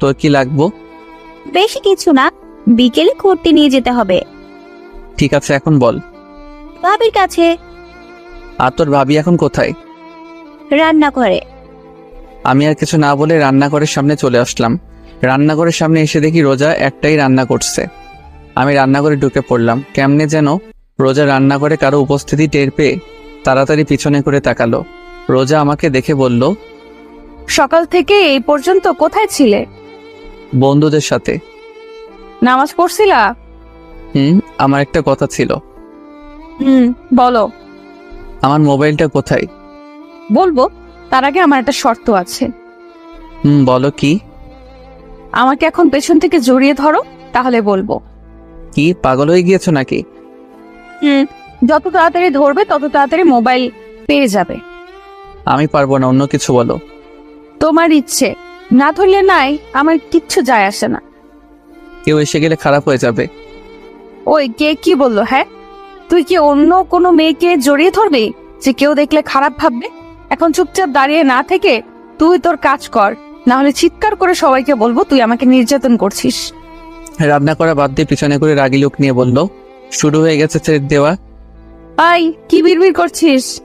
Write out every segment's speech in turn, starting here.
তোর কি লাগবো? বেশি কিছু না বিকেলে ঘুরতে নিয়ে যেতে হবে। ঠিক আছে এখন বল। ভাবির কাছে। আর তোর ভাবি এখন কোথায়? রান্না করে আমি আর কিছু না বলে রান্নাঘরের সামনে চলে আসলাম। রান্নাঘরের সামনে এসে দেখি রোজা একটাই রান্না করছে। আমি রান্নাঘরে ঢুকে পড়লাম। কেমনে যেন রোজা রান্নাঘরে কারও উপস্থিতি টের পেয়ে তাড়াতাড়ি পিছনে করে তাকালো। রোজা আমাকে দেখে বলল সকাল থেকে এই পর্যন্ত কোথায় ছিলে? বন্ধুদের সাথে। নামাজ পড়ছিলা? হুম আমার একটা কথা ছিল। হুম বলো। আমার মোবাইলটা কোথায়? বলব তার আগে আমার একটা শর্ত আছে। হুম বলো কি? আমাকে এখন পেছন থেকে জড়িয়ে ধরো তাহলে বলব। কি পাগল হয়ে গিয়েছো নাকি? হুম যত তাড়াতাড়ি ধরবে তত তাড়াতাড়ি মোবাইল পেয়ে যাবে। আমি পারব না অন্য কিছু বলো। তোমার ইচ্ছে। না ধরলে নাই আমার কিচ্ছু যায় আসে না। কেউ এসে গেলে খারাপ হয়ে যাবে। ওই কে কি বলল হ্যাঁ? তুই কি অন্য কোনো মেয়েকে জড়িয়ে ধরবি যে কেউ দেখলে খারাপ ভাববে? এখন চুপচাপ দাঁড়িয়ে না থেকে তুই তোর কাজ কর না হলে চিৎকার করে সবাইকে বলব তুই আমাকে নির্যাতন করছিস। রান্না করা বাদ দিয়ে পিছনে করে রাগি লোক নিয়ে বলল শুরু হয়ে গেছে ছেড়ে দেওয়া। আই কি বিড়বিড় করছিস?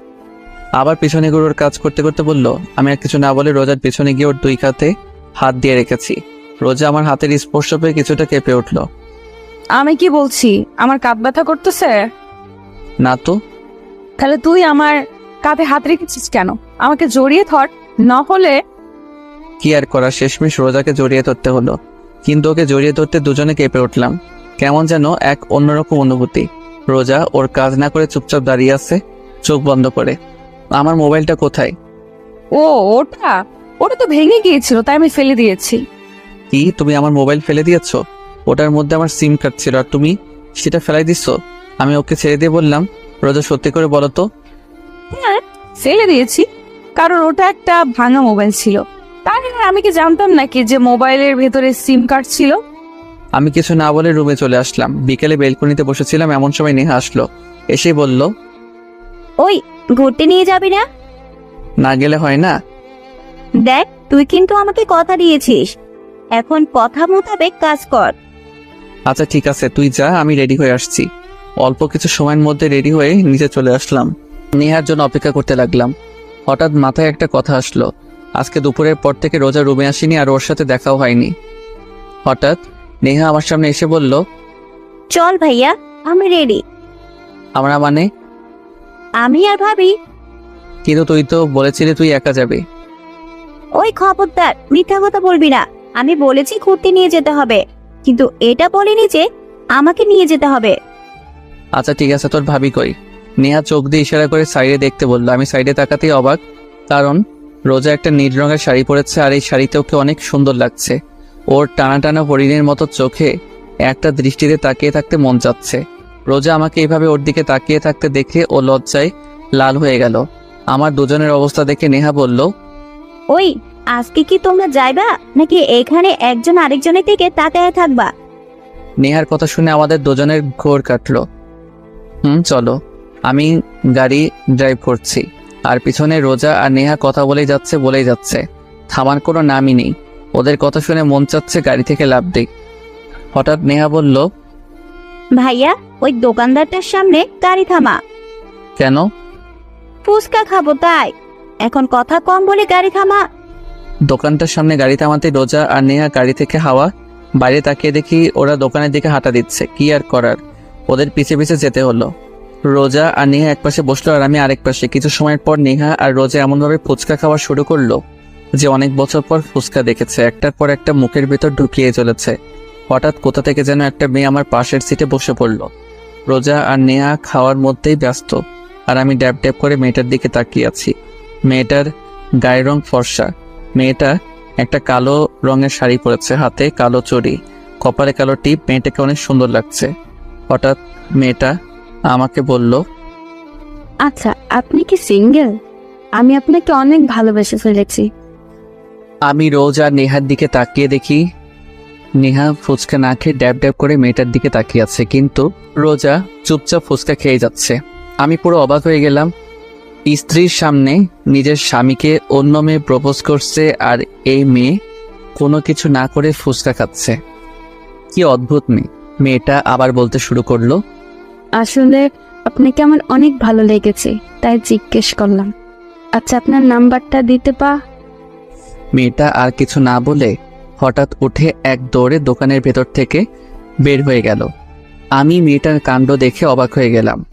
আবার পিছনে করে ওর কাজ করতে করতে বলল আমি আর কিছু না বলে রোজার পিছনে গিয়ে ওর দুই কাতে হাত দিয়ে রেখেছি। রোজা আমার হাতের স্পর্শ পেয়ে কিছুটা কেঁপে উঠল। আমি কি বলছি? আমার কাঁধ ব্যথা করতেছে? না তো। তাহলে তুই আমার কাঁধে হাত রেখেছিস কেন? আমাকে জড়িয়ে ধর না হলে কি আর করা শেষমেশ রোজাকে জড়িয়ে ধরতে হলো। কিন্তু ওকে জড়িয়ে ধরতে দুজনে কেঁপে উঠলাম। কেমন যেন এক অন্যরকম অনুভূতি। রোজা ওর কাজ না করে চুপচাপ দাঁড়িয়ে আছে চোখ বন্ধ করে। আমার মোবাইলটা কোথায়? ও ওটা? ওটা তো ভেঙে গিয়েছিল তাই আমি ফেলে দিয়েছি। কি তুমি আমার মোবাইল ফেলে দিয়েছ? ওটার মধ্যে আমার সিম কার্ড ছিল আর তুমি সেটা ফেলাই দিচ্ছ আমি ওকে ছেড়ে দিয়ে বললাম রোজা সত্যি করে বলো তো। হ্যাঁ ফেলে দিয়েছি। কারণ ওটা একটা ভাঙা মোবাইল ছিল। তার আমি কি জানতাম নাকি যে মোবাইলের ভেতরে সিম কার্ড ছিল? আমি কিছু না বলে রুমে চলে আসলাম। বিকেলে বেলকনিতে বসেছিলাম এমন সময় নেহা আসলো। এসেই বলল ওই ঘুরতে নিয়ে যাবি না? না গেলে হয় না। দেখ তুই কিন্তু আমাকে কথা দিয়েছিস। এখন কথা মোতাবেক কাজ কর। আচ্ছা ঠিক আছে তুই যা আমি রেডি হয়ে আসছি। অল্প কিছু সময়ের মধ্যে রেডি হয়ে নিচে চলে আসলাম। নেহার জন্য অপেক্ষা করতে লাগলাম। হঠাৎ মাথায় একটা কথা আসলো। আজকে দুপুরের পর থেকে রোজা রুমে আসিনি আর ওর সাথে দেখাও হয়নি। হঠাৎ নেহা আমার সামনে এসে বলল চল ভাইয়া আমি রেডি। আমরা মানে? আমি আর ভাবি। কিন্তু তুই তো বলেছিলি তুই একা যাবি। ওই খবরদার মিথ্যা কথা বলবি না। আমি বলেছি ঘুরতে নিয়ে যেতে হবে। কিন্তু এটা বলিনি যে আমাকে নিয়ে যেতে হবে। আচ্ছা ঠিক আছে তোর ভাবি কই? নেহা চোখ দিয়ে ইশারা করে সাইডে দেখতে বলল আমি সাইডে তাকাতেই অবাক। কারণ রোজা একটা নীল রঙের শাড়ি পরেছে আর এই শাড়িতে ওকে অনেক সুন্দর লাগছে। ওর টানা টানা হরিণের মতো চোখে একটা দৃষ্টিতে তাকিয়ে থাকতে মন যাচ্ছে রোজা আমাকে এইভাবে ওর দিকে তাকিয়ে থাকতে দেখে ও লজ্জায় লাল হয়ে গেল। আমার দুজনের অবস্থা দেখে নেহা বলল ওই আজকে কি তোমরা যাইবা? নাকি এখানে একজন আরেকজনের দিকে তাকায় থাকবা? নেহার কথা শুনে আমাদের দুজনের ঘোর কাটলো। হুম চলো। আমি গাড়ি ড্রাইভ করছি। আর পিছনে রোজা আর নেহা কথা বলেই যাচ্ছে বলেই যাচ্ছে। থামার কোনো নামই নেই। ওদের কথা শুনে মন চাচ্ছে গাড়ি থেকে লাভ দিই হঠাৎ নেহা বলল ভাইয়া ওই দোকানদারটার সামনে গাড়ি থামা। কেন? ফুচকা খাব তাই। এখন কথা কম বলে গাড়ি থামা। দোকানটার সামনে গাড়ি থামাতে রোজা আর নেহা গাড়ি থেকে হাওয়া বাইরে তাকিয়ে দেখি ওরা দোকানের দিকে হাঁটা দিচ্ছে কি আর করার? ওদের পিছে পিছে যেতে হলো। রোজা আর নেহা এক পাশে বসল আর আমি আরেক পাশে। কিছু সময়ের পর নেহা আর রোজা এমনভাবে ফুচকা খাওয়া শুরু করল যে অনেক বছর পর ফুচকা দেখেছে। একটার পর একটা মুখের ভেতর ঢুকিয়ে চলেছে। হঠাৎ কোথা থেকে যেন একটা মেয়ে আমার পাশের সিটে বসে পড়ল। রোজা আর নেহা খাওয়ার মধ্যেই ব্যস্ত আর আমি ড্যাব ড্যাব করে মেয়েটার দিকে তাকিয়ে আছি। মেয়েটার গায়ের রং ফর্সা। মেয়েটা একটা কালো রঙের শাড়ি পরেছে হাতে কালো চড়ি কপালে কালো টিপ মেয়েটাকে অনেক সুন্দর লাগছে। হঠাৎ মেয়েটা আমাকে বলল আচ্ছা আপনি কি সিঙ্গেল? আমি আপনাকে অনেক ভালোবেসে ফেলেছি। আমি রোজ আর নেহার দিকে তাকিয়ে দেখি নেহা ফুচকা না খেয়ে ড্যাব ড্যাব করে মেয়েটার দিকে তাকিয়ে আছে কিন্তু রোজা চুপচাপ ফুচকা খেয়ে যাচ্ছে। আমি পুরো অবাক হয়ে গেলাম। স্ত্রীর সামনে নিজের স্বামীকে অন্য মেয়ে প্রপোজ করছে আর এই মেয়ে কোনো কিছু না করে ফুচকা খাচ্ছে। কি অদ্ভুত মেয়ে। মেয়েটা আবার বলতে শুরু করল আসলে আপনাকে আমার অনেক ভালো লেগেছে তাই জিজ্ঞেস করলাম। আচ্ছা আপনার নাম্বারটা দিতে পা। মেয়েটা আর কিছু না বলে হঠাৎ উঠে এক দৌড়ে দোকানের ভেতর থেকে বের হয়ে গেল। আমি মেয়েটার কাণ্ড দেখে অবাক হয়ে গেলাম।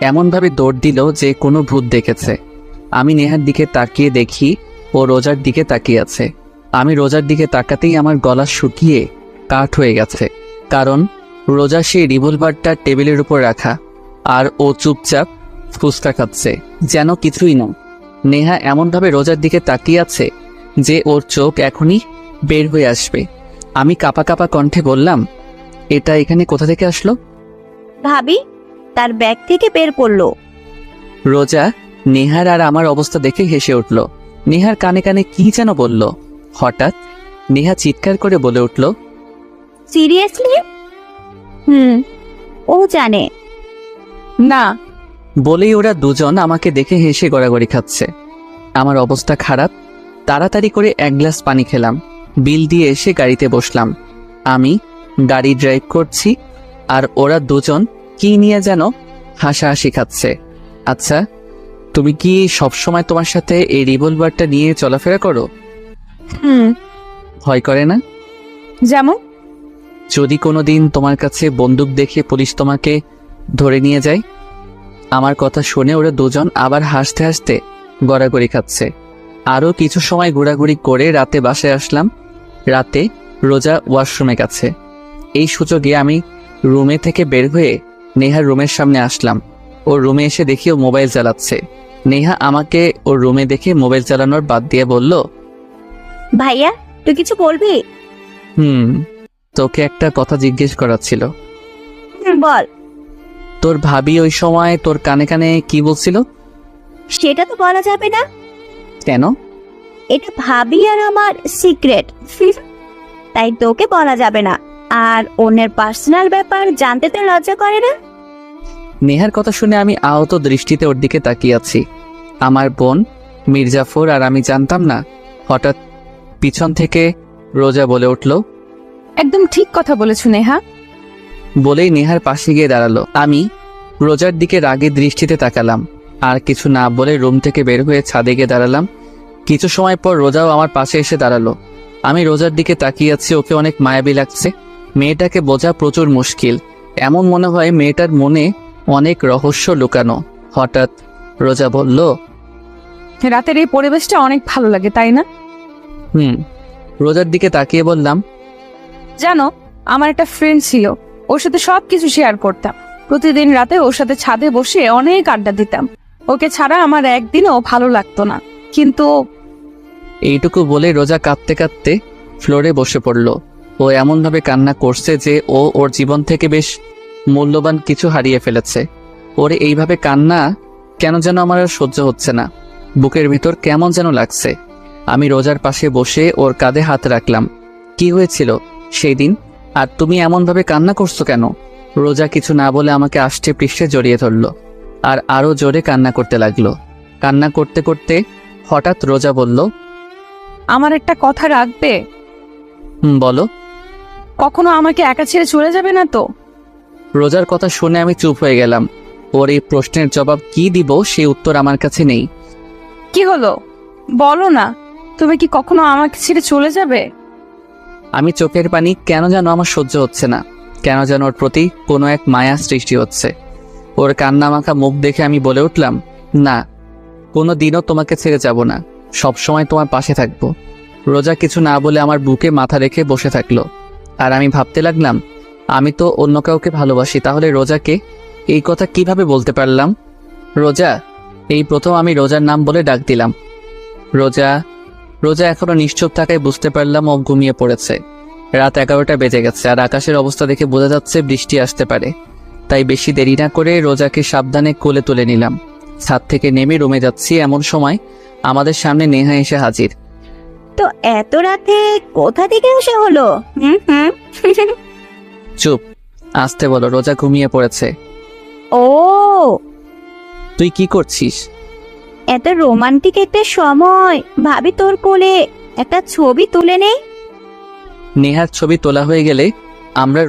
এমনভাবে দৌড় দিল যে কোনো ভূত দেখেছে। আমি নেহার দিকে তাকিয়ে দেখি, ও রোজার দিকে তাকিয়ে আছে। আমি রোজার দিকে তাকাতেই আমার গলা শুকিয়ে কাঠ হয়ে গেছে। কারণ রোজা সেই রিভলভারটা টেবিলের উপর রাখা, আর ও চুপচাপ ফুচকা খাচ্ছে, যেন কিছুই না নেহা এমনভাবে রোজার দিকে তাকিয়ে আছে যে ওর চোখ এখনই বের হয়ে আসবে। আমি কাপা কাপা কণ্ঠে বললাম এটা এখানে কোথা থেকে আসলো? ভাবি তার ব্যাগ থেকে বের করল। রোজা নেহার আর আমার অবস্থা দেখে হেসে উঠল। নেহার কানে কানে কি যেন বলল। হঠাৎ নেহা চিৎকার করে বলে উঠল সিরিয়াসলি? হুম ও জানে। না। বলেই ওরা দুজন আমাকে দেখে হেসে গড়াগড়ি খাচ্ছে। আমার অবস্থা খারাপ। তাড়াতাড়ি করে এক গ্লাস পানি খেলাম। বিল দিয়ে এসে গাড়িতে বসলাম। আমি গাড়ি ড্রাইভ করছি আর ওরা দুজন কি নিয়ে যেন হাসাহাসি খাচ্ছে। আচ্ছা তুমি কি সবসময় তোমার সাথে এই রিভলভারটা নিয়ে চলাফেরা করো? হুম। ভয় করে না? যেমন যদি কোনোদিন তোমার কাছে বন্দুক দেখে পুলিশ তোমাকে ধরে নিয়ে যায় আমার কথা শুনে ওরা দুজন আবার হাসতে হাসতে গড়াগড়ি খাচ্ছে। আরও কিছু সময় ঘোরাঘুরি করে রাতে বাসায় আসলাম। রাতে রোজা ওয়াশরুমে গেছে। এই সুযোগে আমি রুমে থেকে বের হয়ে নেহার রুমের সামনে আসলাম। ওর রুমে এসে দেখি ও মোবাইল চালাচ্ছে। নেহা আমাকে ওর রুমে দেখে মোবাইল চালানোর বাদ দিয়ে বলল ভাইয়া তুই কিছু বলবি? হুম তোকে একটা কথা জিজ্ঞেস করার ছিল। বল। তোর ভাবি ওই সময় তোর কানে কানে কি বলছিল? সেটা তো বলা যাবে না। কেন? এটা ভাবি আর আমার সিক্রেট তাই তোকে বলা যাবে না। আর অন্যের পার্সোনাল ব্যাপার জানতে তো লজ্জা করে না? নেহার কথা শুনে আমি আহত দৃষ্টিতে ওর দিকে তাকিয়ে আছি। আমার বোন মির্জাফর আর আমি জানতাম না হঠাৎ পিছন থেকে রোজা বলে উঠল একদম ঠিক কথা বলেছ নেহা। বলেই নেহার পাশে গিয়ে দাঁড়াল। আমি রোজার দিকে রাগের দৃষ্টিতে তাকালাম। আর কিছু না বলে রুম থেকে বের হয়ে ছাদে গিয়ে দাঁড়ালাম। কিছু সময় পর রোজাও আমার পাশে এসে দাঁড়াল। আমি রোজার দিকে তাকিয়ে আছি ওকে অনেক মায়াবী লাগছে। মেয়েটাকে বোঝা প্রচুর মুশকিল। এমন মনে হয় মেয়েটার মনে অনেক রহস্য লুকানো। হঠাৎ রোজা বলল রাতের এই পরিবেশটা অনেক ভালো লাগে তাই না? হুম। রোজার দিকে তাকিয়ে বললাম জানো আমার একটা ফ্রেন্ড ছিল। ওর সাথে সব কিছু শেয়ার করতাম। প্রতিদিন রাতে ওর সাথে ছাদে বসে অনেক আড্ডা দিতাম। ওকে ছাড়া আমার একদিনও ভালো লাগতো না। কিন্তু এইটুকু বলে রোজা কাঁদতে কাঁদতে ফ্লোরে বসে পড়ল। ও এমনভাবে কান্না করছে যে ও ওর জীবন থেকে বেশ মূল্যবান কিছু হারিয়ে ফেলেছে। ওর এইভাবে কান্না কেন যেন আমার আর সহ্য হচ্ছে না। বুকের ভিতর কেমন যেন লাগছে। আমি রোজার পাশে বসে ওর কাঁধে হাত রাখলাম। কি হয়েছিল সেই দিন? আর তুমি এমনভাবে কান্না করছ কেন? রোজা কিছু না বলে আমাকে আষ্টে পৃষ্ঠে জড়িয়ে ধরলো আর আরও জোরে কান্না করতে লাগল। কান্না করতে করতে হঠাৎ রোজা বলল আমার একটা কথা রাখবে? হুম বলো। কখনো আমাকে একা ছেড়ে চলে যাবে না তো? রোজার কথা শুনে আমি চুপ হয়ে গেলাম। ওর এই প্রশ্নের জবাব কি দিব সেই উত্তর আমার কাছে নেই। কি হলো? বলো না। তুমি কি কখনো আমাকে ছেড়ে চলে যাবে? আমি চোখের পানি কেন যেন আমার সহ্য হচ্ছে না। কেন যেন ওর প্রতি কোনো এক মায়া সৃষ্টি হচ্ছে। ওর কান্না মাখা মুখ দেখে আমি বলে উঠলাম না কোনো দিনও তোমাকে ছেড়ে যাব না। সব সময় তোমার পাশে থাকব। রোজা কিছু না বলে আমার বুকে মাথা রেখে বসে থাকল। আর আমি ভাবতে লাগলাম, আমি তো অন্য কাউকে ভালোবাসি, তাহলে রোজাকে এই কথা কীভাবে বলতে পারলাম? রোজা, এই প্রথম আমি রোজার নাম বলে ডাক দিলাম। রোজা রোজা এখনও নিশ্চুপ থাকায় বুঝতে পারলাম ও ঘুমিয়ে পড়েছে। রাত এগারোটা বেজে গেছে, আর আকাশের অবস্থা দেখে বোঝা যাচ্ছে বৃষ্টি আসতে পারে। তাই বেশি দেরি না করে রোজাকে সাবধানে কোলে তুলে নিলাম। ছাদ থেকে নেমে রুমে যাচ্ছি এমন সময় আমাদের সামনে নেহা এসে হাজির। তো এত রাতে কোথা থেকে এসে হলো? হুম হুম। চুপ আসতে বলো রোজা ঘুমিয়ে পড়েছে। ও। তুই কি করছিস? এত রোমান্টিক একটা সময়। ভাবি তোর কোলে একটা ছবি তুলে নেই? নেহার ছবি তোলা হয়ে গেলে আমরা